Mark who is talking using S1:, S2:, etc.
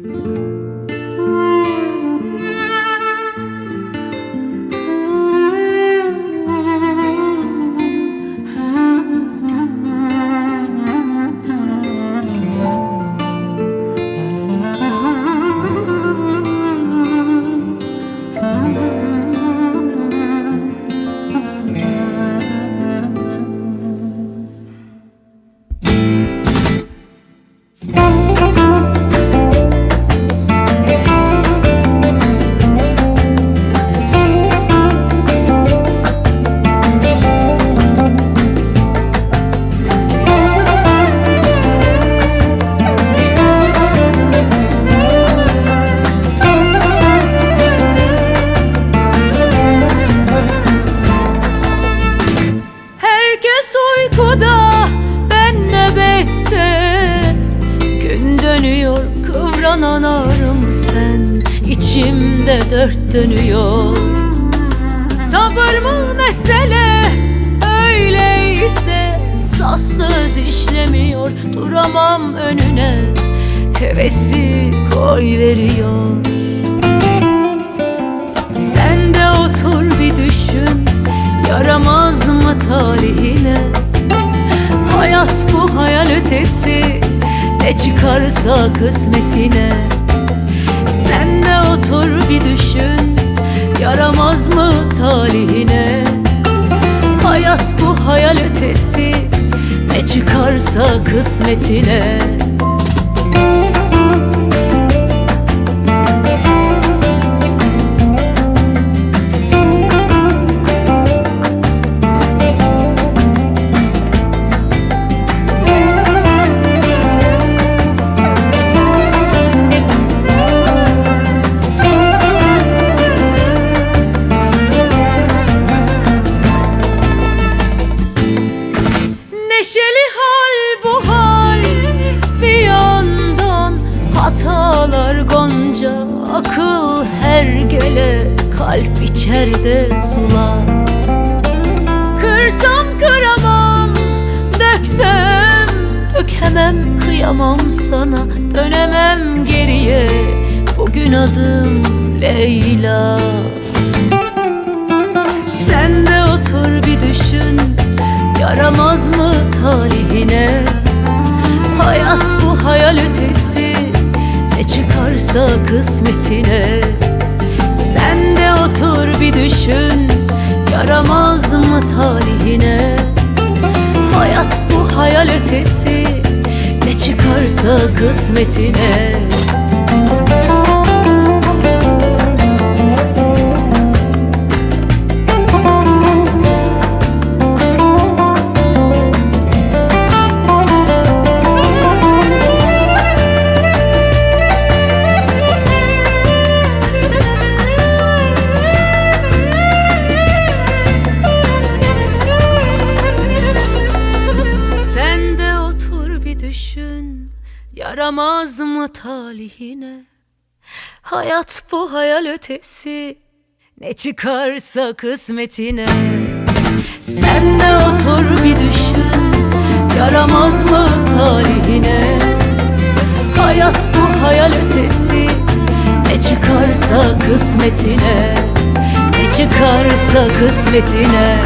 S1: Thank you. Dönüyor kıvranan ağrım sen. İçimde dört dönüyor. Sabır mı mesele öyleyse? Saz söz işlemiyor duramam önüne. Hevesi koy veriyor. Sen de otur bir düşün Yaramaz mı tarihine? Hayat bu hayal ötesi Ne çıkarsa kısmetine. Sen de otur bir düşün Yaramaz mı talihine? Hayat bu hayal ötesi Ne çıkarsa kısmetine Hatalar gonca akıl her gele Kalp içeride sular Kırsam kıramam döksem Dökemem kıyamam sana Dönemem geriye. Bugün adım Leyla. Sen de otur bir düşün Yaramaz mı talihine Hayat bu hayal ötesi çıkarsa kısmetine. Sen de otur bir düşün Yaramaz mı talihine Hayat bu hayal ötesi Ne çıkarsa kısmetine Yaramaz mı talihine? Hayat bu hayal ötesi. Ne çıkarsa kısmetine. Sen de otur bir düşün. Yaramaz mı talihine? Hayat bu hayal ötesi. Ne çıkarsa kısmetine. Ne çıkarsa kısmetine